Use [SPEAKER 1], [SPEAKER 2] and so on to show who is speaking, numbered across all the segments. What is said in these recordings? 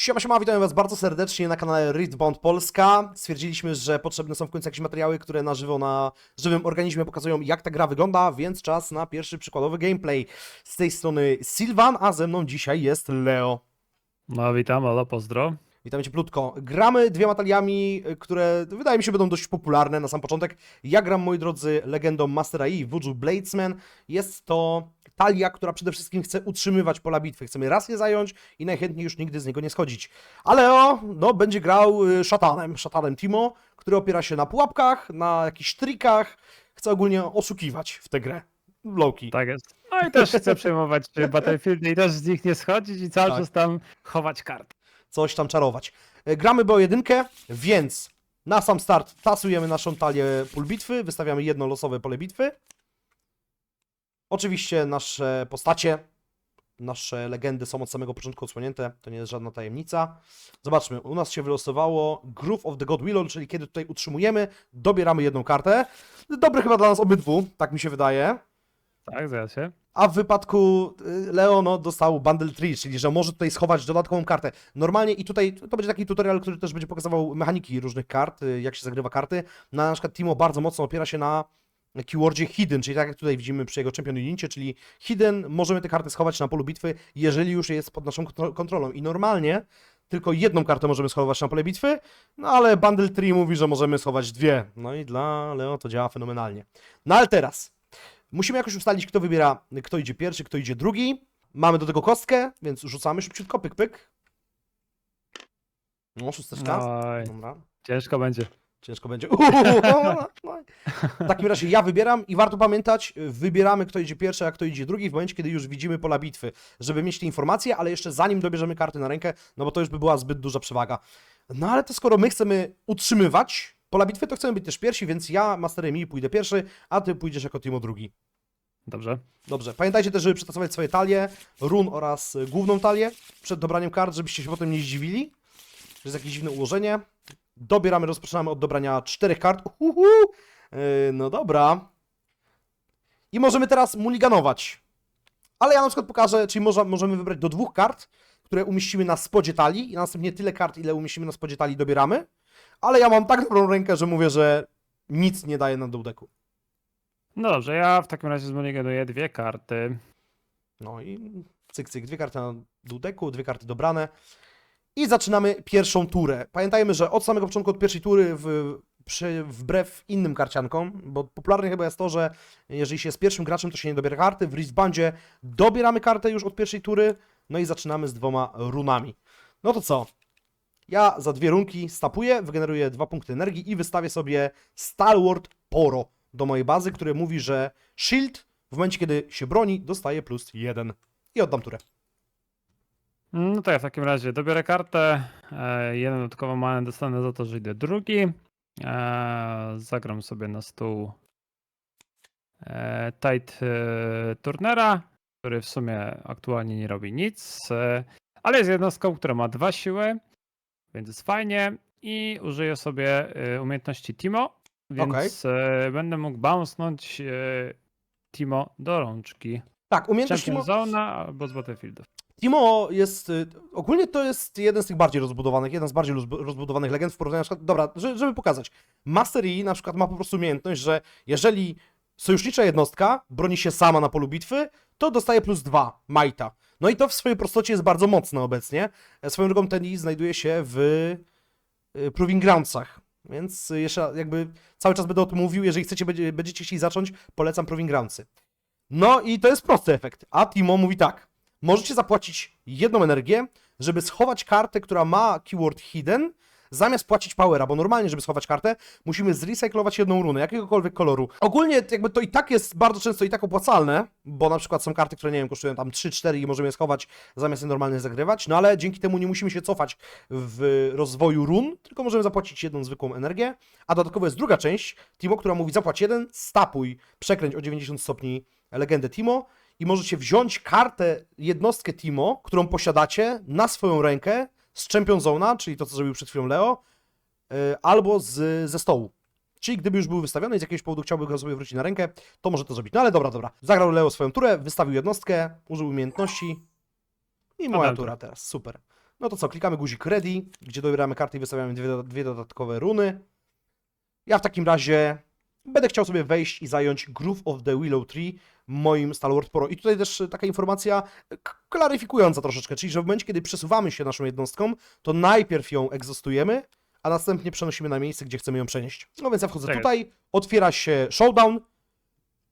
[SPEAKER 1] Siema, siema, witam Was bardzo serdecznie na kanale Riftbound Polska. Stwierdziliśmy, że potrzebne są w końcu jakieś materiały, które na żywo, na żywym organizmie pokazują, jak ta gra wygląda, więc czas na pierwszy przykładowy gameplay. Z tej strony Sylvan, a ze mną dzisiaj jest Leo.
[SPEAKER 2] No witam, alo, pozdro.
[SPEAKER 1] Witam Cię plutko. Gramy dwiema taliami, y, które wydaje mi się będą dość popularne na sam początek. Ja gram, moi drodzy, legendą Mastera Yi, Wuju Bladesman. Jest to talia, która przede wszystkim chce utrzymywać pola bitwy. Chcemy raz je zająć i najchętniej już nigdy z niego nie schodzić. Ale o, no, będzie grał y, szatanem, szatanem Timo, który opiera się na pułapkach, na jakichś trikach. Chce ogólnie oszukiwać w tę grę. Lowki.
[SPEAKER 2] Tak jest. No i też chcę przejmować Battlefield i też z nich nie schodzić i cały
[SPEAKER 1] Tak.
[SPEAKER 2] czas tam chować kart.
[SPEAKER 1] coś tam czarować. E, Gramy bo jedynkę, więc na sam start tasujemy naszą talię pól bitwy, wystawiamy jedno losowe pole bitwy. Oczywiście nasze postacie, nasze legendy są od samego początku odsłonięte, to nie jest żadna tajemnica. Zobaczmy, u nas się wylosowało Groove of the God Willow, czyli kiedy tutaj utrzymujemy, dobieramy jedną kartę. Dobry chyba dla nas obydwu, tak mi się wydaje.
[SPEAKER 2] Tak, zgadza się.
[SPEAKER 1] A w wypadku y, Leono dostał Bundle Tree, czyli że może tutaj schować dodatkową kartę. Normalnie i tutaj to będzie taki tutorial, który też będzie pokazywał mechaniki różnych kart, y, jak się zagrywa karty. Na, na przykład Timo bardzo mocno opiera się na keywordzie hidden, czyli tak jak tutaj widzimy przy jego Champion Unicie, czyli hidden, możemy te karty schować na polu bitwy, jeżeli już jest pod naszą kontro- kontrolą. I normalnie tylko jedną kartę możemy schować na pole bitwy, no ale Bundle Tree mówi, że możemy schować dwie. No i dla Leo to działa fenomenalnie. No ale teraz, Musimy jakoś ustalić, kto wybiera, kto idzie pierwszy, kto idzie drugi. Mamy do tego kostkę, więc rzucamy szybciutko, pyk, pyk. No, szósteczka.
[SPEAKER 2] Oj,
[SPEAKER 1] Dobra,
[SPEAKER 2] ciężko będzie.
[SPEAKER 1] Ciężko będzie. Uuu, no. W takim razie ja wybieram i warto pamiętać, wybieramy kto idzie pierwszy, a kto idzie drugi w momencie, kiedy już widzimy pola bitwy, żeby mieć te informacje, ale jeszcze zanim dobierzemy karty na rękę, no bo to już by była zbyt duża przewaga. No ale to skoro my chcemy utrzymywać pola bitwy, to chcemy być też pierwsi, więc ja, Masterem i pójdę pierwszy, a ty pójdziesz jako Timo drugi.
[SPEAKER 2] Dobrze.
[SPEAKER 1] Dobrze, pamiętajcie też, żeby przetasować swoje talie, run oraz główną talię przed dobraniem kart, żebyście się potem nie zdziwili, że jest jakieś dziwne ułożenie. Dobieramy, rozpoczynamy od dobrania czterech kart. Uhuhu. Yy, no dobra. I możemy teraz mulliganować. Ale ja na przykład pokażę, czyli może, możemy wybrać do dwóch kart, które umieścimy na spodzie talii i następnie tyle kart, ile umieścimy na spodzie talii dobieramy. Ale ja mam tak dobrą rękę, że mówię, że nic nie daje na dół deku.
[SPEAKER 2] No dobrze, ja w takim razie zmoliganuję dwie karty.
[SPEAKER 1] No i cyk, cyk, dwie karty na dół deku, dwie karty dobrane. I zaczynamy pierwszą turę. Pamiętajmy, że od samego początku, od pierwszej tury, w, przy, wbrew innym karciankom, bo popularne chyba jest to, że jeżeli się jest pierwszym graczem, to się nie dobiera karty. W wristbandzie dobieramy kartę już od pierwszej tury, no i zaczynamy z dwoma runami. No to co? Ja za dwie runki stapuję, wygeneruję dwa punkty energii i wystawię sobie Stalwart Poro do mojej bazy, które mówi, że shield w momencie, kiedy się broni, dostaje plus jeden. I oddam turę.
[SPEAKER 2] No to ja w takim razie dobiorę kartę. E, jeden dodatkową manę dostanę za to, że idę drugi. E, zagram sobie na stół e, Tide e, Turnera, który w sumie aktualnie nie robi nic, e, ale jest jednostką, która ma dwa siły, więc jest fajnie. I użyję sobie e, umiejętności Timo, więc e, będę mógł bouncenąć e, Timo do rączki.
[SPEAKER 1] Tak, umiejętność
[SPEAKER 2] Champion
[SPEAKER 1] Timo,
[SPEAKER 2] Zona albo z Battlefieldów.
[SPEAKER 1] Timo jest, y, ogólnie to jest jeden z tych bardziej rozbudowanych, jeden z bardziej rozbu- rozbudowanych legend w porównaniu na przykład, dobra, że- żeby pokazać. Master Yi na przykład ma po prostu umiejętność, że jeżeli sojusznicza jednostka broni się sama na polu bitwy, to dostaje plus dwa Majta. No i to w swojej prostocie jest bardzo mocne obecnie. E, Swoją drogą ten Yi znajduje się w y, Proving Groundsach. Więc jeszcze jakby cały czas będę o tym mówił, jeżeli chcecie, będzie, będziecie chcieli zacząć, polecam Proving Groundsy. No i to jest prosty efekt. A Timo mówi tak. Możecie zapłacić jedną energię, żeby schować kartę, która ma keyword hidden, zamiast płacić powera, bo normalnie, żeby schować kartę, musimy zrecyklować jedną runę, jakiegokolwiek koloru. Ogólnie jakby to i tak jest bardzo często i tak opłacalne, bo na przykład są karty, które nie wiem, kosztują tam 3-4 i możemy je schować zamiast je normalnie zagrywać, no ale dzięki temu nie musimy się cofać w rozwoju run, tylko możemy zapłacić jedną zwykłą energię, a dodatkowo jest druga część, Timo, która mówi zapłać jeden, stapuj, przekręć o 90 stopni legendę Timo i możecie wziąć kartę, jednostkę Timo, którą posiadacie na swoją rękę z Champion Zona, czyli to, co zrobił przed chwilą Leo, yy, albo z, ze stołu. Czyli gdyby już był wystawiony i z jakiegoś powodu chciałby go sobie wrócić na rękę, to może to zrobić. No ale dobra, dobra. Zagrał Leo swoją turę, wystawił jednostkę, użył umiejętności i moja tura teraz. Super. No to co, klikamy guzik ready, gdzie dobieramy karty i wystawiamy dwie, dwie dodatkowe runy. Ja w takim razie będę chciał sobie wejść i zająć Groove of the Willow Tree moim Stalwart Pro. I tutaj też taka informacja k- klaryfikująca troszeczkę, czyli że w momencie, kiedy przesuwamy się naszą jednostką, to najpierw ją egzostujemy, a następnie przenosimy na miejsce, gdzie chcemy ją przenieść. No więc ja wchodzę
[SPEAKER 2] Tak
[SPEAKER 1] tutaj, otwiera się showdown,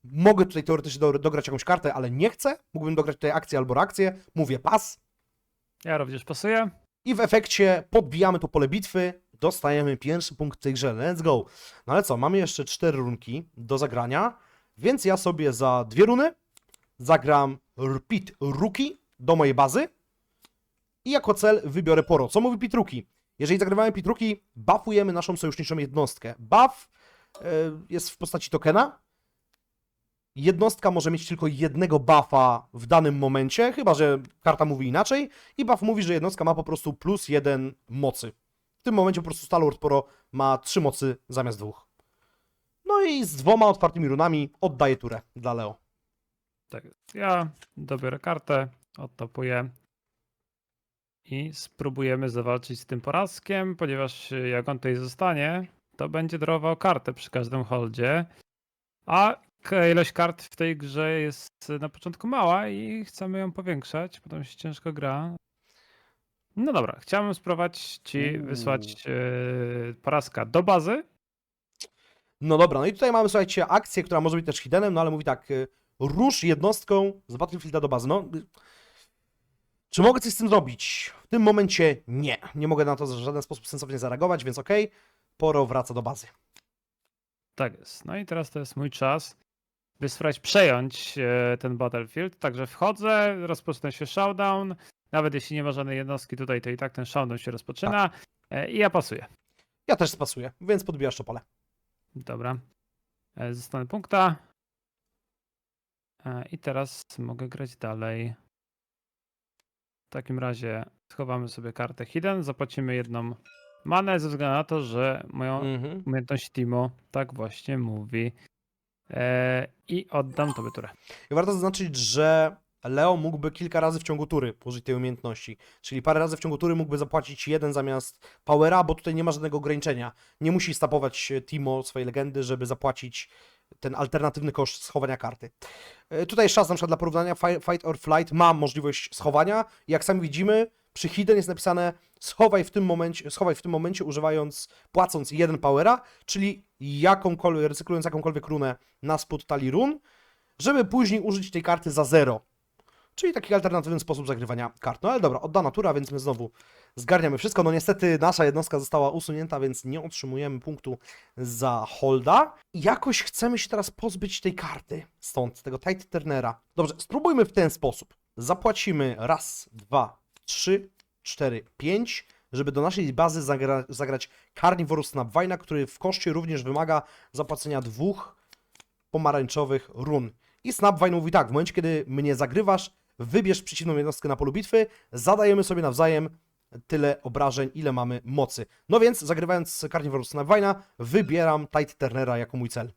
[SPEAKER 1] mogę tutaj teoretycznie do, dograć jakąś kartę, ale nie chcę, mógłbym dograć tutaj akcję albo reakcję, mówię pas
[SPEAKER 2] Ja również pasuję.
[SPEAKER 1] i w efekcie podbijamy to pole bitwy, dostajemy pierwszy punkt w tej grze, let's go. No ale co, mamy jeszcze cztery runki do zagrania, więc ja sobie za dwie runy zagram Repeat Rookie do mojej bazy i jako cel wybiorę Poro. Co mówi Pit Rookie? Jeżeli zagrywamy Pit Rookie, buffujemy naszą sojuszniczą jednostkę. Buff e, jest w postaci tokena. Jednostka może mieć tylko jednego buffa w danym momencie, chyba że karta mówi inaczej. I buff mówi, że jednostka ma po prostu plus jeden mocy. W tym momencie po prostu Stalwart Poro ma trzy mocy zamiast dwóch. No i z dwoma otwartymi runami oddaję turę dla Leo.
[SPEAKER 2] Tak. Ja dobiorę kartę, odtapuję i spróbujemy zawalczyć z tym porazkiem, ponieważ jak on tutaj zostanie, to będzie darował kartę przy każdym holdzie, a ilość kart w tej grze jest na początku mała i chcemy ją powiększać, potem się ciężko gra. No dobra, chciałbym spróbować ci
[SPEAKER 1] Uuu.
[SPEAKER 2] wysłać yy, porazka do bazy.
[SPEAKER 1] No dobra, no i tutaj mamy, słuchajcie, akcję, która może być też hiddenem, no ale mówi tak, y, rusz jednostką z Battlefielda do bazy. No, y, czy mogę coś z tym zrobić? W tym momencie nie. Nie mogę na to w żaden sposób sensownie zareagować, więc okej, Poro wraca do bazy.
[SPEAKER 2] Tak jest. No i teraz to jest mój czas, by spróbować przejąć e, ten Battlefield. Także wchodzę, rozpoczyna się showdown. Nawet jeśli nie ma żadnej jednostki tutaj, to i tak ten showdown się rozpoczyna. E, I ja pasuję.
[SPEAKER 1] Ja też spasuję, więc podbijasz to pole.
[SPEAKER 2] Dobra. E, Zostanę punkta. E, I teraz mogę grać dalej. W takim razie schowamy sobie kartę Hidden, zapłacimy jedną manę ze względu na to, że moją
[SPEAKER 1] Mhm.
[SPEAKER 2] umiejętność Timo tak właśnie mówi. E, I oddam tobie turę.
[SPEAKER 1] I warto zaznaczyć, że Leo mógłby kilka razy w ciągu tury użyć tej umiejętności. Czyli parę razy w ciągu tury mógłby zapłacić jeden zamiast Powera, bo tutaj nie ma żadnego ograniczenia. Nie musi stapować e, Timo swojej legendy, żeby zapłacić ten alternatywny koszt schowania karty. E, Tutaj jeszcze raz na przykład dla porównania Fi- Fight or Flight ma możliwość schowania. Jak sami widzimy, przy Hidden jest napisane schowaj w tym momencie, schowaj w tym momencie używając, płacąc jeden Powera, czyli jakąkolwiek, recyklując jakąkolwiek runę na spód talii run, żeby później użyć tej karty za zero. Czyli taki alternatywny sposób zagrywania kart. No ale dobra, oddana tura, więc my znowu zgarniamy wszystko. No niestety nasza jednostka została usunięta, więc nie otrzymujemy punktu za holda. I jakoś chcemy się teraz pozbyć tej karty stąd, tego Tight Turnera. Dobrze, spróbujmy w ten sposób. Zapłacimy raz, dwa, trzy, cztery, pięć, żeby do naszej bazy zagra zagrać Carnivorous Snapvina, który w koszcie również wymaga zapłacenia dwóch pomarańczowych run. I Snapvine mówi tak, w momencie kiedy mnie zagrywasz, wybierz przeciwną jednostkę na polu bitwy, zadajemy sobie nawzajem tyle obrażeń, ile mamy mocy. No więc, zagrywając Carnivorous Snapvine'a, wybieram Tight Turnera jako mój cel.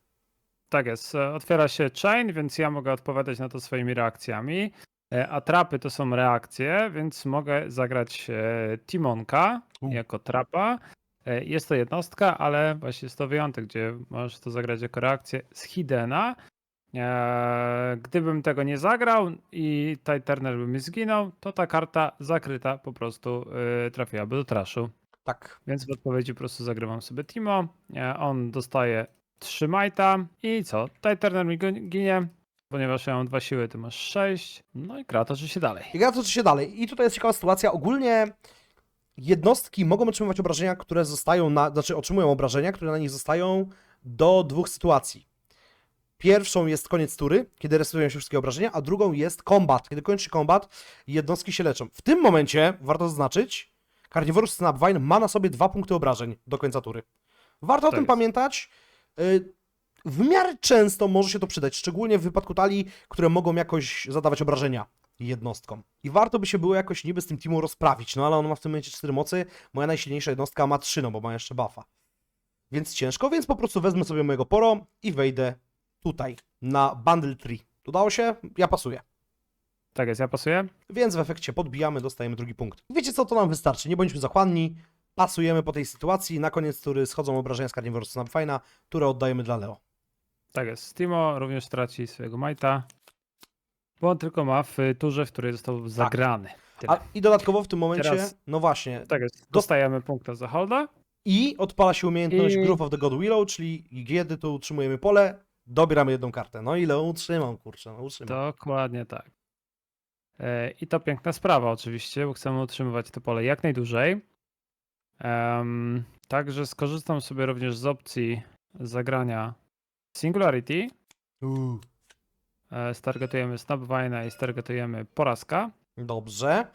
[SPEAKER 2] Tak jest. e, Otwiera się chain, więc ja mogę odpowiadać na to swoimi reakcjami. E, A trapy to są reakcje, więc mogę zagrać e, Timonka
[SPEAKER 1] U.
[SPEAKER 2] jako trapa. Jest to jednostka, ale właśnie jest to wyjątek, gdzie możesz to zagrać jako reakcję z Hidena. E, Gdybym tego nie zagrał i Tide Turner by mi zginął, to ta karta zakryta po prostu e, trafiłaby do traszu.
[SPEAKER 1] Tak.
[SPEAKER 2] Więc w odpowiedzi po prostu zagrywam sobie Timo. E, On dostaje 3 majta i co? Tutaj Turner mi ginie, ponieważ ja mam dwa siły, ty masz 6. No i gra toczy się dalej.
[SPEAKER 1] I gra toczy się dalej. I tutaj jest ciekawa sytuacja. Ogólnie jednostki mogą otrzymywać obrażenia, które zostają na, znaczy otrzymują obrażenia, które na nich zostają do dwóch sytuacji. Pierwszą jest koniec tury, kiedy resetują się wszystkie obrażenia, a drugą jest kombat. Kiedy kończy się kombat, jednostki się leczą. W tym momencie, warto zaznaczyć, Carnivorous Snapvine ma na sobie dwa punkty obrażeń do końca tury. Warto o tym
[SPEAKER 2] jest.
[SPEAKER 1] pamiętać. Y, W miarę często może się to przydać, szczególnie w wypadku talii, które mogą jakoś zadawać obrażenia jednostkom. I warto by się było jakoś niby z tym teamem rozprawić, no ale on ma w tym momencie 4 mocy, moja najsilniejsza jednostka ma 3, no bo ma jeszcze buffa. Więc ciężko, więc po prostu wezmę sobie mojego poro i wejdę tutaj, na Bundle Tree. Udało się? Ja pasuję.
[SPEAKER 2] Tak jest, ja pasuję.
[SPEAKER 1] Więc w efekcie podbijamy, dostajemy drugi punkt. Wiecie co, to nam wystarczy, nie bądźmy zachłanni, pasujemy po tej sytuacji, na koniec tury schodzą obrażenia z Carnivorous Snapfine'a, które oddajemy dla Leo.
[SPEAKER 2] Tak jest. Timo również traci swojego majta, bo on tylko ma w turze, w której został zagrany. Tyle.
[SPEAKER 1] A, I dodatkowo w tym momencie,
[SPEAKER 2] Teraz-
[SPEAKER 1] no właśnie,
[SPEAKER 2] Tak jest. Dostajemy punkta za holda.
[SPEAKER 1] i odpala się umiejętność
[SPEAKER 2] I-
[SPEAKER 1] Groove of the God Willow, czyli kiedy tu utrzymujemy pole, dobieramy jedną kartę. No i Leo utrzymam, kurczę, no utrzymam.
[SPEAKER 2] Dokładnie tak. E, I to piękna sprawa oczywiście, bo chcemy utrzymywać to pole jak najdłużej. Em, Także skorzystam sobie również z opcji zagrania Singularity.
[SPEAKER 1] Uuu,
[SPEAKER 2] E, Stargetujemy i stargetujemy Porażka.
[SPEAKER 1] Dobrze.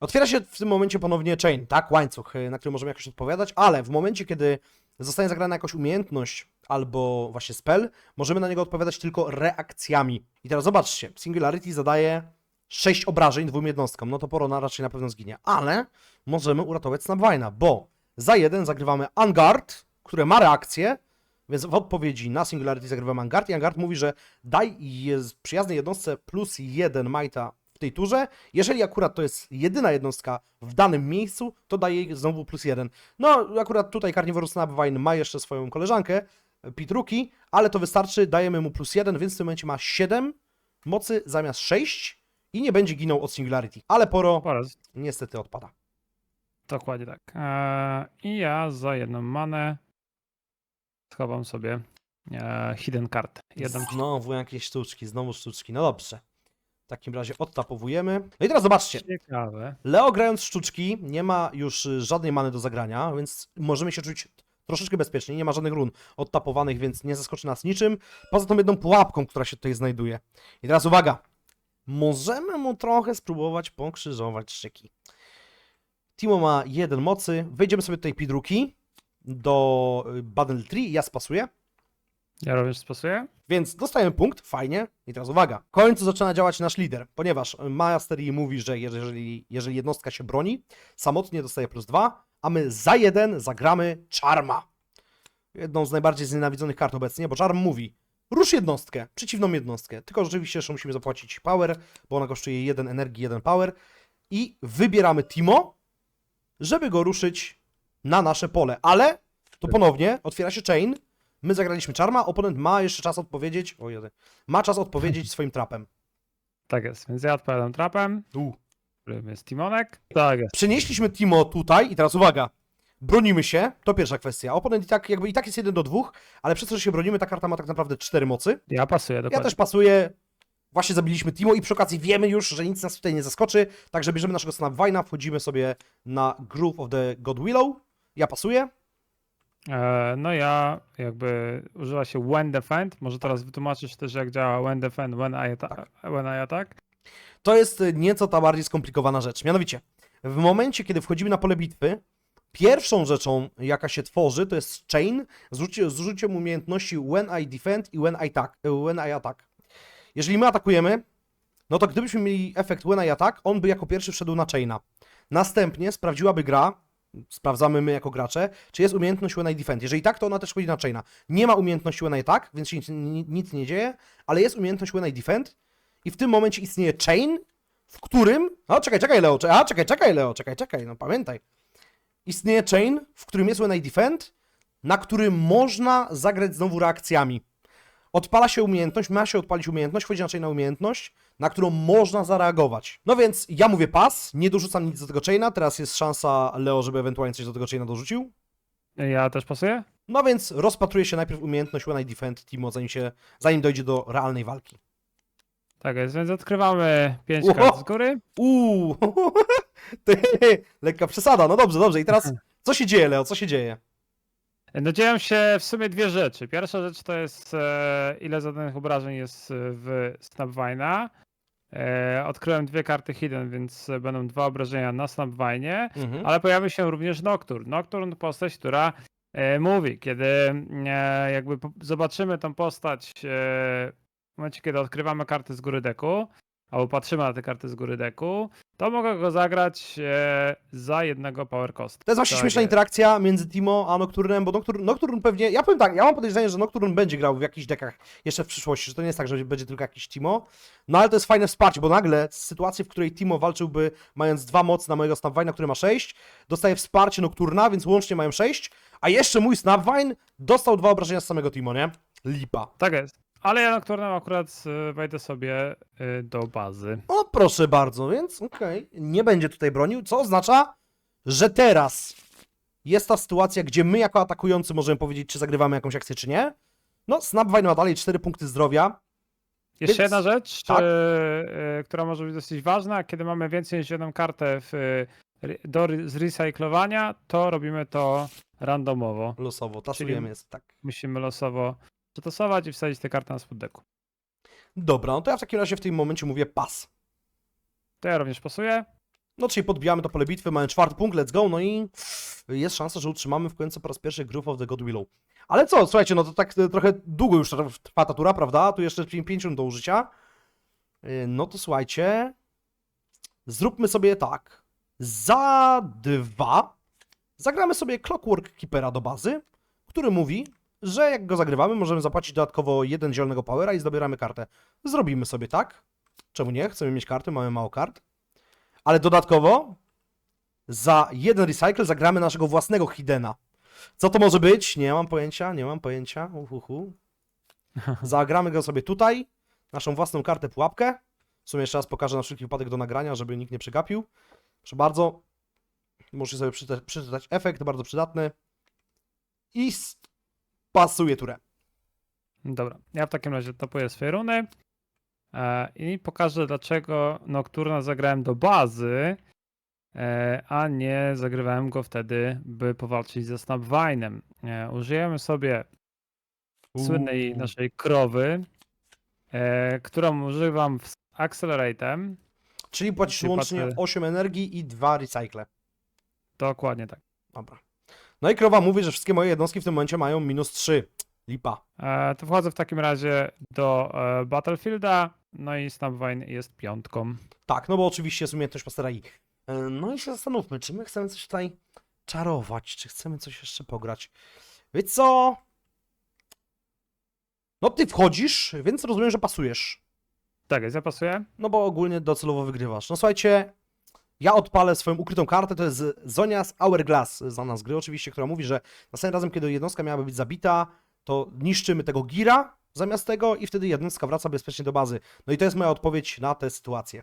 [SPEAKER 1] Otwiera się w tym momencie ponownie chain, tak? Łańcuch, y, na który możemy jakoś odpowiadać, ale w momencie, kiedy zostanie zagrana jakaś umiejętność albo właśnie spell, możemy na niego odpowiadać tylko reakcjami. I teraz zobaczcie, Singularity zadaje 6 obrażeń dwóm jednostkom, no to Porona raczej na pewno zginie, ale możemy uratować Snapvine'a, bo za jeden zagrywamy Angard, które ma reakcję, więc w odpowiedzi na Singularity zagrywamy Angard i Angard mówi, że daj przyjaznej jednostce plus jeden majta tej turze. Jeżeli akurat to jest jedyna jednostka w danym miejscu, to daje jej znowu plus jeden. No, akurat tutaj Carnivorous Snapvine ma jeszcze swoją koleżankę, Pitruki, ale to wystarczy, dajemy mu plus jeden, więc w tym momencie ma 7 mocy zamiast 6 i nie będzie ginął od Singularity. Ale Poro
[SPEAKER 2] Poraz.
[SPEAKER 1] niestety odpada.
[SPEAKER 2] Dokładnie tak. E, I ja za jedną manę schowam sobie e, hidden card. Jedną
[SPEAKER 1] Znowu jakieś sztuczki, znowu sztuczki. No dobrze. W takim razie odtapowujemy. No i teraz zobaczcie.
[SPEAKER 2] ciekawe.
[SPEAKER 1] Leo grając sztuczki nie ma już y, żadnej many do zagrania, więc możemy się czuć troszeczkę bezpiecznie. Nie ma żadnych run odtapowanych, więc nie zaskoczy nas niczym. Poza tą jedną pułapką, która się tutaj znajduje. I teraz uwaga. Możemy mu trochę spróbować pokrzyżować szyki. Timo ma jeden mocy. Wejdziemy sobie tutaj pidruki do y, Battle Tree. Ja spasuję.
[SPEAKER 2] Ja również spasuję.
[SPEAKER 1] Więc dostajemy punkt, fajnie. I teraz uwaga, w końcu zaczyna działać nasz lider, ponieważ Master Yi mówi, że jeżeli, jeżeli jednostka się broni, samotnie dostaje plus dwa, a my za jeden zagramy Charma. Jedną z najbardziej znienawidzonych kart obecnie, bo Charm mówi, rusz jednostkę, przeciwną jednostkę, tylko rzeczywiście jeszcze musimy zapłacić power, bo ona kosztuje jeden energii, jeden power i wybieramy Timo, żeby go ruszyć na nasze pole, ale tu ponownie otwiera się chain, My zagraliśmy Charma, oponent ma jeszcze czas odpowiedzieć. O jeden. Ma czas odpowiedzieć swoim trapem.
[SPEAKER 2] Tak jest, więc ja odpowiadam trapem,
[SPEAKER 1] U.
[SPEAKER 2] którym jest Timonek. Tak jest.
[SPEAKER 1] Przenieśliśmy Timo tutaj i teraz uwaga. Bronimy się, to pierwsza kwestia. Oponent i tak, jakby i tak jest jeden do dwóch, ale przez to, że się bronimy, ta karta ma tak naprawdę cztery mocy.
[SPEAKER 2] Ja pasuję
[SPEAKER 1] Ja
[SPEAKER 2] dokładnie.
[SPEAKER 1] też pasuję. Właśnie zabiliśmy Timo i przy okazji wiemy już, że nic nas tutaj nie zaskoczy, także bierzemy naszego Snapvine'a, wchodzimy sobie na Groove of the God Willow. Ja pasuję.
[SPEAKER 2] E, no ja jakby używa się when defend. Może teraz wytłumaczysz też jak działa when defend, when I, atta- when I attack.
[SPEAKER 1] To jest y, nieco ta bardziej skomplikowana rzecz. Mianowicie, w momencie, kiedy wchodzimy na pole bitwy, pierwszą rzeczą, jaka się tworzy, to jest chain z, użyciem- umiejętności when I defend i when I, attack, y, when I attack. Jeżeli my atakujemy, no to gdybyśmy mieli efekt when I attack, on by jako pierwszy wszedł na chaina. Następnie sprawdziłaby gra, sprawdzamy my jako gracze, czy jest umiejętność when I defend. Jeżeli tak, to ona też wchodzi na chaina. Nie ma umiejętności when I attack, więc się nic, ni- nic nie dzieje, ale jest umiejętność when I defend, i w tym momencie istnieje chain, w którym. O, czekaj, czekaj, Leo. cze- A, czekaj, czekaj, Leo, czekaj, czekaj, no pamiętaj. Istnieje chain, w którym jest When I Defend, na którym można zagrać znowu reakcjami. Odpala się umiejętność, ma się odpalić umiejętność, wchodzi na chaina umiejętność, na którą można zareagować. No więc ja mówię pas, nie dorzucam nic do tego chaina, teraz jest szansa Leo, żeby ewentualnie coś do tego chaina dorzucił.
[SPEAKER 2] Ja też pasuję?
[SPEAKER 1] No więc rozpatruje się najpierw umiejętność When I Defend Timo, zanim, się, zanim dojdzie do realnej walki.
[SPEAKER 2] Tak jest, więc odkrywamy 5
[SPEAKER 1] Ło!
[SPEAKER 2] kart z góry.
[SPEAKER 1] Uuu, ty, lekka przesada. No dobrze, dobrze. I teraz co się dzieje, Leo? Co się dzieje?
[SPEAKER 2] No dzieją się w sumie dwie rzeczy. Pierwsza rzecz to jest e, ile zadanych obrażeń jest e, w Snapvine'a. E, odkryłem dwie karty hidden, więc będą dwa obrażenia na Snapvine'ie,
[SPEAKER 1] Mhm.
[SPEAKER 2] ale pojawi się również Nocturne. Nocturne to postać, która e, mówi, kiedy jakby zobaczymy tą postać w momencie, kiedy odkrywamy karty z góry deku, albo patrzymy na te karty z góry deku, to mogę go zagrać e, za jednego power cost.
[SPEAKER 1] To jest właśnie
[SPEAKER 2] Tak
[SPEAKER 1] śmieszna
[SPEAKER 2] jest.
[SPEAKER 1] interakcja między Timo a Nocturnem, bo Nocturne, Nocturne pewnie, ja powiem tak, ja mam podejrzenie, że Nocturne będzie grał w jakichś dekach jeszcze w przyszłości, że to nie jest tak, że będzie tylko jakiś Timo, no ale to jest fajne wsparcie, bo nagle z sytuacji, w której Timo walczyłby mając dwa mocy na mojego Snapvine, który ma 6, dostaje wsparcie Nocturna, więc łącznie mają 6, a jeszcze mój Snapvine dostał dwa obrażenia z samego Timo, nie? Lipa.
[SPEAKER 2] Tak jest. Ale ja Nocturnem akurat e, wejdę sobie e, do bazy.
[SPEAKER 1] O, proszę bardzo, więc okej, nie będzie tutaj bronił, co oznacza, że teraz jest ta sytuacja, gdzie my jako atakujący możemy powiedzieć, czy zagrywamy jakąś akcję, czy nie. No, Snapvine ma dalej 4 punkty zdrowia.
[SPEAKER 2] Jeszcze
[SPEAKER 1] Więc-
[SPEAKER 2] jedna rzecz,
[SPEAKER 1] tak.
[SPEAKER 2] e, e, która może być dosyć ważna. Kiedy mamy więcej niż jedną kartę w, re- do re- zrecyklowania, to robimy to randomowo.
[SPEAKER 1] Losowo, tasujemy jest, tak.
[SPEAKER 2] Musimy losowo przetasować i wsadzić te karty na spód deku.
[SPEAKER 1] Dobra, no to ja w takim razie w tym momencie mówię pas.
[SPEAKER 2] To ja również pasuję.
[SPEAKER 1] No, czyli podbijamy to pole bitwy, mamy czwarty punkt, let's go, no i jest szansa, że utrzymamy w końcu po raz pierwszy Groove of the God Willow. Ale co, słuchajcie, no to tak e, trochę długo już trwa ta tura, prawda? Tu jeszcze 5 minut do użycia. E, No to słuchajcie, zróbmy sobie tak. Za dwa zagramy sobie Clockwork Keepera do bazy, który mówi, że jak go zagrywamy, możemy zapłacić dodatkowo jeden zielonego powera i zdobieramy kartę. Zrobimy sobie tak. Czemu nie? Chcemy mieć karty, mamy mało kart. Ale dodatkowo za jeden recycle zagramy naszego własnego Hidena. Co to może być? Nie mam pojęcia, nie mam pojęcia. Uhuhu. Zagramy go sobie tutaj, naszą własną kartę pułapkę. W sumie jeszcze raz pokażę na wszelki wypadek do nagrania, żeby nikt nie przegapił. Proszę bardzo. Możecie sobie przeczytać, przeczytać efekt, bardzo przydatny. I pasuje turę.
[SPEAKER 2] Dobra, ja w takim razie topuję swoje runy e, i pokażę, dlaczego Nocturna zagrałem do bazy, e, a nie zagrywałem go wtedy, by powalczyć ze Snapvine'em. E, użyjemy sobie słynnej
[SPEAKER 1] Uuu.
[SPEAKER 2] naszej krowy, e, którą używam z Acceleratem.
[SPEAKER 1] Czyli płacisz
[SPEAKER 2] Czyli
[SPEAKER 1] łącznie
[SPEAKER 2] płacę-
[SPEAKER 1] 8 energii i 2 recycle.
[SPEAKER 2] Dokładnie tak.
[SPEAKER 1] Dobra. No i krowa mówi, że wszystkie moje jednostki w tym momencie mają minus 3. Lipa.
[SPEAKER 2] E, to wchodzę w takim razie do e, Battlefielda, no i Snapvine jest piątką.
[SPEAKER 1] Tak, no bo oczywiście jest umiejętność Pastera I. E, No i się zastanówmy, czy my chcemy coś tutaj czarować, czy chcemy coś jeszcze pograć. Wiecie co? No ty wchodzisz, więc rozumiem, że pasujesz.
[SPEAKER 2] Tak, jest, zapasuję.
[SPEAKER 1] No bo ogólnie docelowo wygrywasz. No słuchajcie, ja odpalę swoją ukrytą kartę, to jest Zonia's Hourglass, znana z gry oczywiście, która mówi, że następnym razem, kiedy jednostka miałaby być zabita, to niszczymy tego gira zamiast tego i wtedy jednostka wraca bezpiecznie do bazy. No i to jest moja odpowiedź na tę sytuację.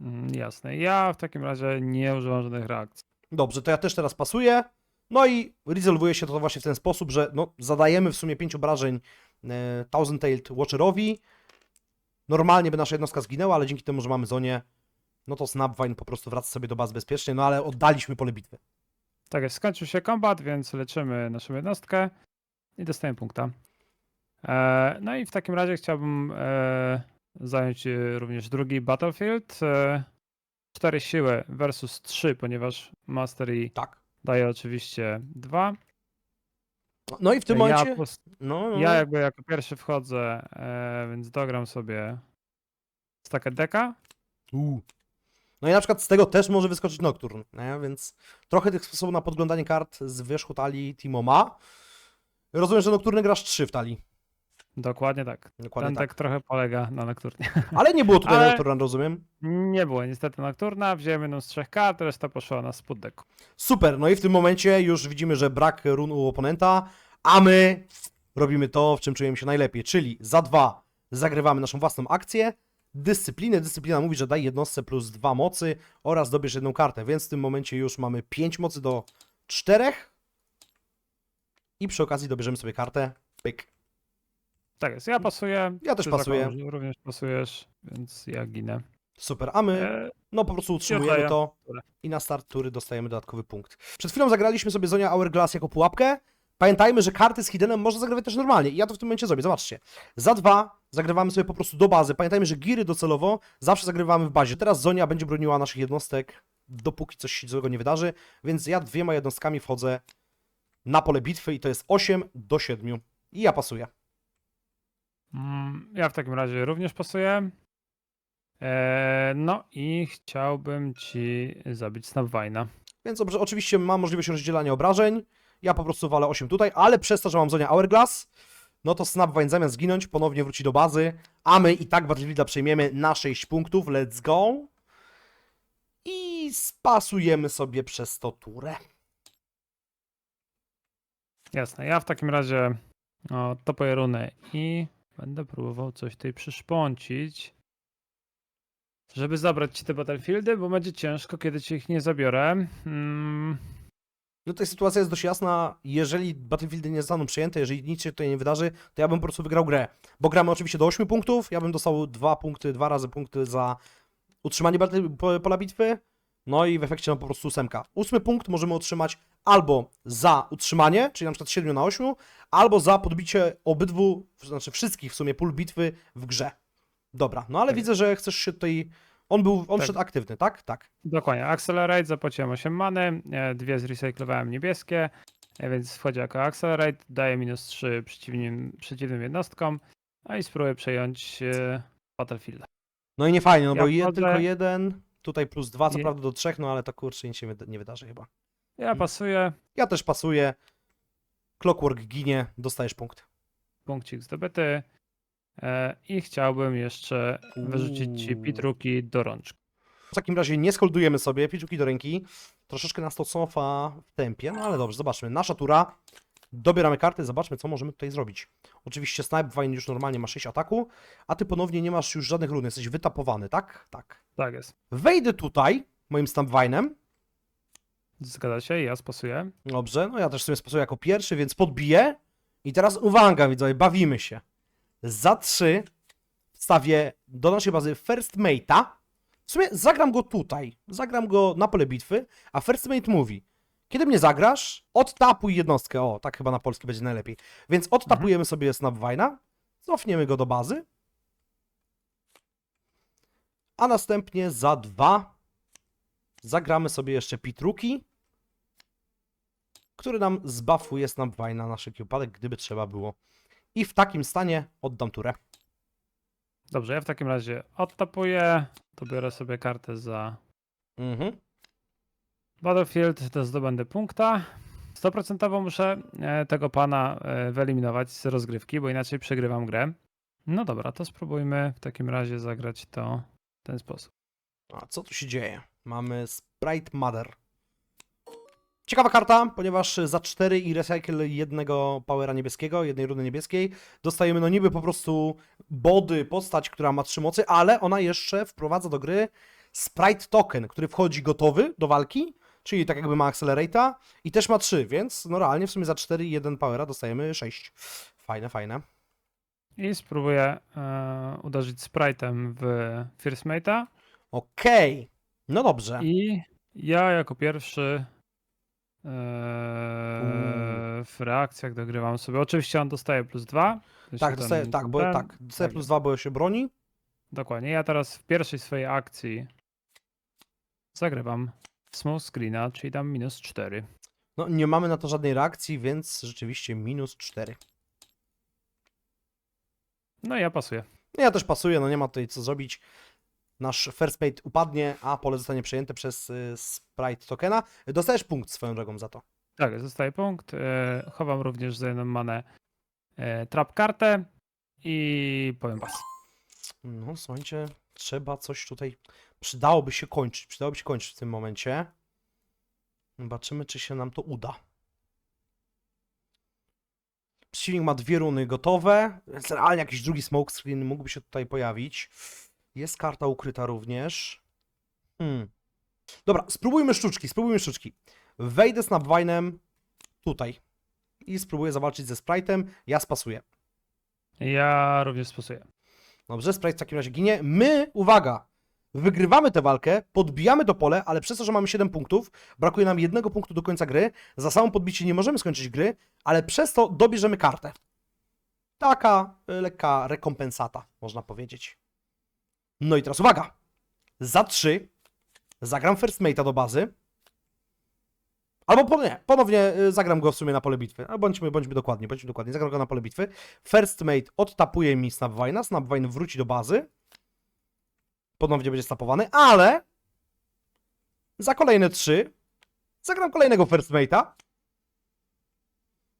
[SPEAKER 2] Mm, Jasne. Ja w takim razie nie używam żadnych reakcji.
[SPEAKER 1] Dobrze, to ja też teraz pasuję. No i rezolwuje się to właśnie w ten sposób, że no, zadajemy w sumie 5 obrażeń e, Thousand Tailed Watcherowi. Normalnie by nasza jednostka zginęła, ale dzięki temu, że mamy zonie, no to Snapvine po prostu wraca sobie do bazy bezpiecznie, no ale oddaliśmy pole bitwy.
[SPEAKER 2] Tak jest, skończył się kombat, więc leczymy naszą jednostkę i dostajemy punkta. E, no i w takim razie chciałbym e, zająć e, również drugi Battlefield. E, 4 siły versus 3, ponieważ Mastery
[SPEAKER 1] Tak.
[SPEAKER 2] daje oczywiście 2.
[SPEAKER 1] No i w tym
[SPEAKER 2] ja,
[SPEAKER 1] momencie...
[SPEAKER 2] pos-
[SPEAKER 1] No, no,
[SPEAKER 2] ja jakby jako pierwszy wchodzę, e, więc dogram sobie stakę deka.
[SPEAKER 1] U. No i na przykład z tego też może wyskoczyć Nocturne, nie? więc trochę tych sposobów na podglądanie kart z wierzchu talii Timo ma. Rozumiem, że Nocturne grasz 3 w talii.
[SPEAKER 2] Dokładnie tak.
[SPEAKER 1] Dokładnie
[SPEAKER 2] Ten
[SPEAKER 1] tak.
[SPEAKER 2] tak trochę polega na nocturnie.
[SPEAKER 1] Ale nie było tutaj
[SPEAKER 2] Ale-
[SPEAKER 1] rozumiem.
[SPEAKER 2] Nie było niestety nocturna, wziąłem jedną z trzech kart, reszta poszła na spód deku.
[SPEAKER 1] Super, no i w tym momencie już widzimy, że brak run u oponenta, a my robimy to, w czym czujemy się najlepiej, czyli za dwa zagrywamy naszą własną akcję, dyscyplinę, dyscyplina mówi, że daj jednostce plus dwa mocy oraz dobierz jedną kartę, więc w tym momencie już mamy pięć mocy do czterech i przy okazji dobierzemy sobie kartę, pyk.
[SPEAKER 2] Tak jest, ja pasuję.
[SPEAKER 1] Ja też pasuję.
[SPEAKER 2] że Również pasujesz, więc ja ginę.
[SPEAKER 1] Super, a my
[SPEAKER 2] E,
[SPEAKER 1] No po prostu utrzymujemy to i na start tury dostajemy dodatkowy punkt. Przed chwilą zagraliśmy sobie Zonia Hourglass jako pułapkę. Pamiętajmy, że karty z Hidenem można zagrywać też normalnie i ja to w tym momencie zrobię. Zobaczcie. Za dwa zagrywamy sobie po prostu do bazy. Pamiętajmy, że giry docelowo zawsze zagrywamy w bazie. Teraz Zonia będzie broniła naszych jednostek, dopóki coś się złego nie wydarzy, więc ja dwiema jednostkami wchodzę na pole bitwy i to jest 8 do 7. I ja pasuję.
[SPEAKER 2] mm, ja w takim razie również pasuję. E, no i chciałbym ci zabić Snapvina.
[SPEAKER 1] Więc dobrze, oczywiście mam możliwość rozdzielania obrażeń. Ja po prostu walę 8 tutaj, ale przez to, że mam zonia Hourglass, no to Snapvine zamiast zginąć, ponownie wróci do bazy, a my i tak Battlefielda przejmiemy na 6 punktów. Let's go. I spasujemy sobie przez to turę.
[SPEAKER 2] Jasne, ja w takim razie o, topuję runę i będę próbował coś tutaj przyszpącić, żeby zabrać ci te Battlefieldy, bo będzie ciężko, kiedy ci ich nie zabiorę. Mm,
[SPEAKER 1] No tutaj sytuacja jest dość jasna. Jeżeli Battlefieldy nie zostaną przyjęte, jeżeli nic się tutaj nie wydarzy, to ja bym po prostu wygrał grę. Bo gramy oczywiście do 8 punktów, ja bym dostał 2 punkty, dwa razy punkty za utrzymanie pola bitwy, no i w efekcie no po prostu ósemka. Ósmy punkt możemy otrzymać albo za utrzymanie, czyli na przykład 7 na 8, albo za podbicie obydwu, znaczy wszystkich w sumie pól bitwy w grze. Dobra, no ale
[SPEAKER 2] Tak.
[SPEAKER 1] widzę, że chcesz się tutaj... On był, on
[SPEAKER 2] Tak.
[SPEAKER 1] szedł aktywny, tak? Tak.
[SPEAKER 2] dokładnie, Accelerate, zapłaciłem 8 many, e, dwie zrecyklowałem niebieskie, e, więc wchodzi jako Accelerate, daje minus 3 przeciwnym, przeciwnym jednostkom, a i spróbuję przejąć e, Battlefield.
[SPEAKER 1] No i nie fajnie, no
[SPEAKER 2] Ja
[SPEAKER 1] bo
[SPEAKER 2] wchodzę-
[SPEAKER 1] tylko jeden, tutaj plus dwa, co
[SPEAKER 2] Je-
[SPEAKER 1] prawda do trzech, no ale to kurczę nic się nie wydarzy chyba.
[SPEAKER 2] Ja pasuję,
[SPEAKER 1] Ja też pasuję. Clockwork ginie, dostajesz punkt.
[SPEAKER 2] punkcik zdobyty i chciałbym jeszcze wyrzucić ci pitruki do rączki.
[SPEAKER 1] W takim razie nie skoldujemy sobie, piczuki do ręki. Troszeczkę nas to cofa w tempie, no ale dobrze, zobaczmy. Nasza tura. Dobieramy karty, zobaczmy, co możemy tutaj zrobić. Oczywiście Snipevine już normalnie ma 6 ataku, a ty ponownie nie masz już żadnych run, jesteś wytapowany, tak? Tak.
[SPEAKER 2] Tak jest.
[SPEAKER 1] Wejdę tutaj, moim Snipevinem.
[SPEAKER 2] Zgadza się, ja spasuję.
[SPEAKER 1] Dobrze, no ja też sobie sposobuję jako pierwszy, więc podbiję. I teraz uwaga, widzowie, bawimy się. Za trzy wstawię do naszej bazy First Mate'a. W sumie zagram go tutaj. Zagram go na pole bitwy, a First Mate mówi, kiedy mnie zagrasz, odtapuj jednostkę. O, tak chyba na polski będzie najlepiej. Więc odtapujemy sobie Snapvine'a, cofniemy go do bazy, a następnie za dwa zagramy sobie jeszcze Pitruki który nam zbafuje Snapvine na szybki upadek, gdyby trzeba było. I w takim stanie oddam turę.
[SPEAKER 2] Dobrze, ja w takim razie odtapuję, to biorę sobie kartę za
[SPEAKER 1] Mhm.
[SPEAKER 2] Battlefield, to zdobędę punkta. 100% muszę e, tego pana e, wyeliminować z rozgrywki, bo inaczej przegrywam grę. No dobra, to spróbujmy w takim razie zagrać to w ten sposób.
[SPEAKER 1] A co tu się dzieje? Mamy Sprite Mother. Ciekawa karta, ponieważ za 4 i recycle jednego powera niebieskiego, jednej runy niebieskiej, dostajemy no niby po prostu body, postać, która ma trzy mocy, ale ona jeszcze wprowadza do gry Sprite Token, który wchodzi gotowy do walki, czyli tak jakby ma Accelerate'a i też ma 3, więc no realnie w sumie za 4 i 1 powera dostajemy 6. Fajne, fajne.
[SPEAKER 2] I spróbuję e, uderzyć sprite'em w First Mate'a
[SPEAKER 1] Okej, no dobrze.
[SPEAKER 2] i ja jako pierwszy e, w reakcjach dogrywam sobie. Oczywiście on dostaje plus 2.
[SPEAKER 1] Tak, dostaję, tak, bo tak, dostaję plus 2, bo się broni.
[SPEAKER 2] Dokładnie. Ja teraz w pierwszej swojej akcji zagrywam small screena, czyli tam minus 4.
[SPEAKER 1] No, nie mamy na to żadnej reakcji, więc rzeczywiście minus 4.
[SPEAKER 2] No ja pasuję.
[SPEAKER 1] Ja też pasuję, no nie ma tutaj co zrobić. Nasz first mate upadnie, a pole zostanie przejęte przez y, sprite tokena. Dostajesz punkt swoją drogą za to.
[SPEAKER 2] Tak, zostaje punkt. E, chowam również za jedną manę e, trap kartę i powiem pas.
[SPEAKER 1] No, słuchajcie, trzeba coś tutaj. Przydałoby się kończyć. Przydałoby się kończyć w tym momencie. Zobaczymy, czy się nam to uda. Przeciwnik ma dwie runy gotowe, więc realnie jakiś drugi smoke screen mógłby się tutaj pojawić. Jest karta ukryta również. Hmm. Dobra, spróbujmy sztuczki, spróbujmy sztuczki. Wejdę z Snapvine'em tutaj i spróbuję zawalczyć ze Sprite'em. Ja spasuję.
[SPEAKER 2] Ja również spasuję.
[SPEAKER 1] Dobrze, Sprite w takim razie ginie. My, uwaga, wygrywamy tę walkę, podbijamy to pole, ale przez to, że mamy 7 punktów, brakuje nam jednego punktu do końca gry. Za samą podbicie nie możemy skończyć gry, ale przez to dobierzemy kartę. Taka y, lekka rekompensata, można powiedzieć. No i teraz uwaga. Za 3 zagram First Mate'a do bazy. Albo po, nie, ponownie y, zagram go w sumie na pole bitwy. A bądźmy, bądźmy dokładni, bądźmy dokładni. Zagram go na pole bitwy. First Mate odtapuje mi Snapvine'a, Snapvine wróci do bazy. ponownie będzie stapowany, ale za kolejne trzy zagram kolejnego First Mate'a,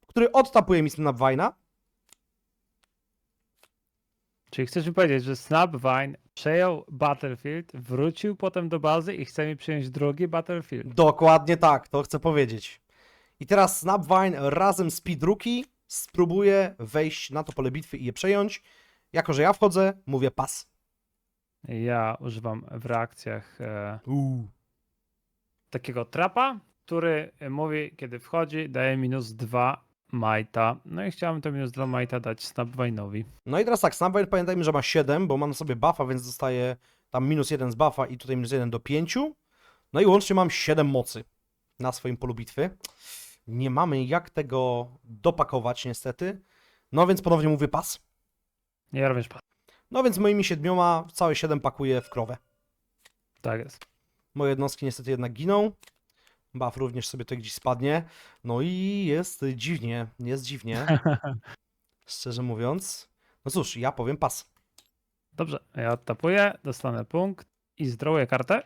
[SPEAKER 1] który odtapuje mi Snapvine'a.
[SPEAKER 2] Czyli chcesz mi powiedzieć, że Snapvine przejął Battlefield, wrócił potem do bazy i chce mi przyjąć drugi Battlefield.
[SPEAKER 1] Dokładnie tak, to chcę powiedzieć. I teraz Snapvine razem z Speedrookie spróbuje wejść na to pole bitwy i je przejąć. Jako, że ja wchodzę, mówię pas.
[SPEAKER 2] Ja używam w reakcjach e,
[SPEAKER 1] Uuu.
[SPEAKER 2] takiego trapa, który mówi, kiedy wchodzi, daje minus 2 majta. No i chciałem to minus 2 majta dać Snapvine'owi.
[SPEAKER 1] No i teraz tak, Snapvine pamiętajmy, że ma 7, bo ma na sobie buffa, więc dostaje tam minus 1 z buffa i tutaj minus 1 do 5. No i łącznie mam 7 mocy na swoim polu bitwy. Nie mamy jak tego dopakować niestety. No więc ponownie mówię pas.
[SPEAKER 2] Ja również pas.
[SPEAKER 1] No więc moimi siedmioma całe 7 pakuję w krowę.
[SPEAKER 2] Tak jest.
[SPEAKER 1] Moje jednostki niestety jednak giną. Buff również sobie tutaj gdzieś spadnie. No i jest dziwnie, jest dziwnie. Szczerze mówiąc. No cóż, ja powiem pas.
[SPEAKER 2] Dobrze, ja odtapuję, dostanę punkt i zdrołuję kartę.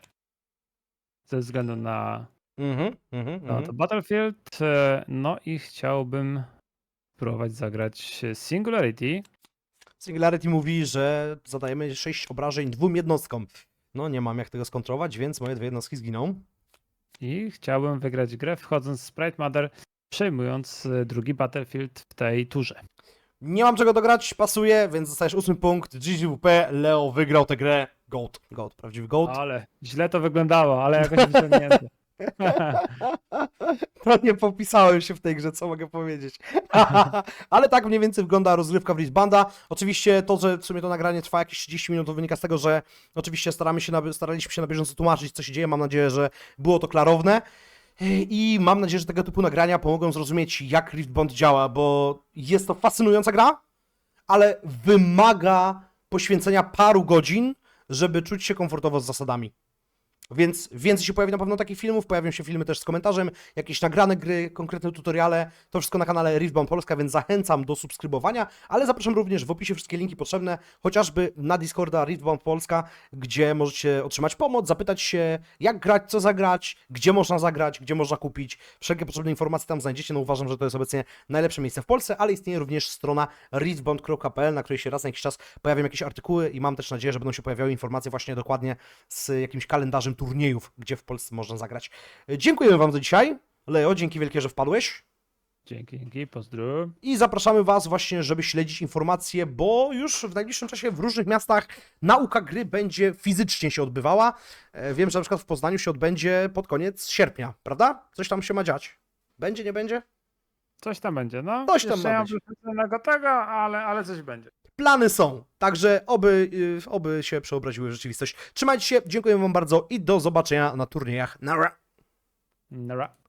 [SPEAKER 2] Ze względu na,
[SPEAKER 1] Mhm, mhm,
[SPEAKER 2] na to. Battlefield. e, No i chciałbym spróbować zagrać Singularity.
[SPEAKER 1] Singularity mówi, że zadajemy 6 obrażeń dwóm jednostkom. No nie mam jak tego skontrolować, więc moje dwie jednostki zginą.
[SPEAKER 2] I chciałbym wygrać grę wchodząc z Sprite Mother, przejmując e, drugi Battlefield w tej turze.
[SPEAKER 1] Nie mam czego dograć, pasuje, więc dostajesz ósmy punkt. GGWP, Leo wygrał tę grę. Goat, goat, prawdziwy goat.
[SPEAKER 2] Ale źle to wyglądało, ale jakoś wyciągnięte.
[SPEAKER 1] To nie popisałem się w tej grze, co mogę powiedzieć. Ale tak mniej więcej wygląda rozgrywka w Lisbanda. Oczywiście to, że w sumie to nagranie trwa jakieś 30 minut, to wynika z tego, że oczywiście staramy się staraliśmy się na bieżąco tłumaczyć, co się dzieje. Mam nadzieję, że było to klarowne. I mam nadzieję, że tego typu nagrania pomogą zrozumieć, jak Riftbond działa, bo jest to fascynująca gra, ale wymaga poświęcenia paru godzin, żeby czuć się komfortowo z zasadami. Więc więcej się pojawi na pewno takich filmów, pojawią się filmy też z komentarzem, jakieś nagrane gry, konkretne tutoriale, to wszystko na kanale Riftbound Polska, więc zachęcam do subskrybowania, ale zapraszam również w opisie wszystkie linki potrzebne, chociażby na Discorda Riftbound Polska, gdzie możecie otrzymać pomoc, zapytać się jak grać, co zagrać, gdzie można zagrać, gdzie można kupić, wszelkie potrzebne informacje tam znajdziecie, no uważam, że to jest obecnie najlepsze miejsce w Polsce, ale istnieje również strona riftbound.pl, na której się raz na jakiś czas pojawią jakieś artykuły i mam też nadzieję, że będą się pojawiały informacje właśnie dokładnie z jakimś kalendarzem turniejów, gdzie w Polsce można zagrać. Dziękujemy Wam za dzisiaj. Leo, dzięki wielkie, że wpadłeś.
[SPEAKER 2] Dzięki, dzięki, pozdro.
[SPEAKER 1] I zapraszamy Was właśnie, żeby śledzić informacje, bo już w najbliższym czasie w różnych miastach nauka gry będzie fizycznie się odbywała. E, Wiem, że na przykład w Poznaniu się odbędzie pod koniec sierpnia, prawda? Coś tam się ma dziać. Będzie, nie będzie?
[SPEAKER 2] Coś tam będzie, no.
[SPEAKER 1] Coś tam
[SPEAKER 2] Jeszcze
[SPEAKER 1] ma
[SPEAKER 2] nie mam tego, ale, ale coś będzie.
[SPEAKER 1] Plany są, także oby, y, oby się przeobraziły w rzeczywistość. Trzymajcie się, dziękuję Wam bardzo i do zobaczenia na turniejach. Nara!
[SPEAKER 2] Nara.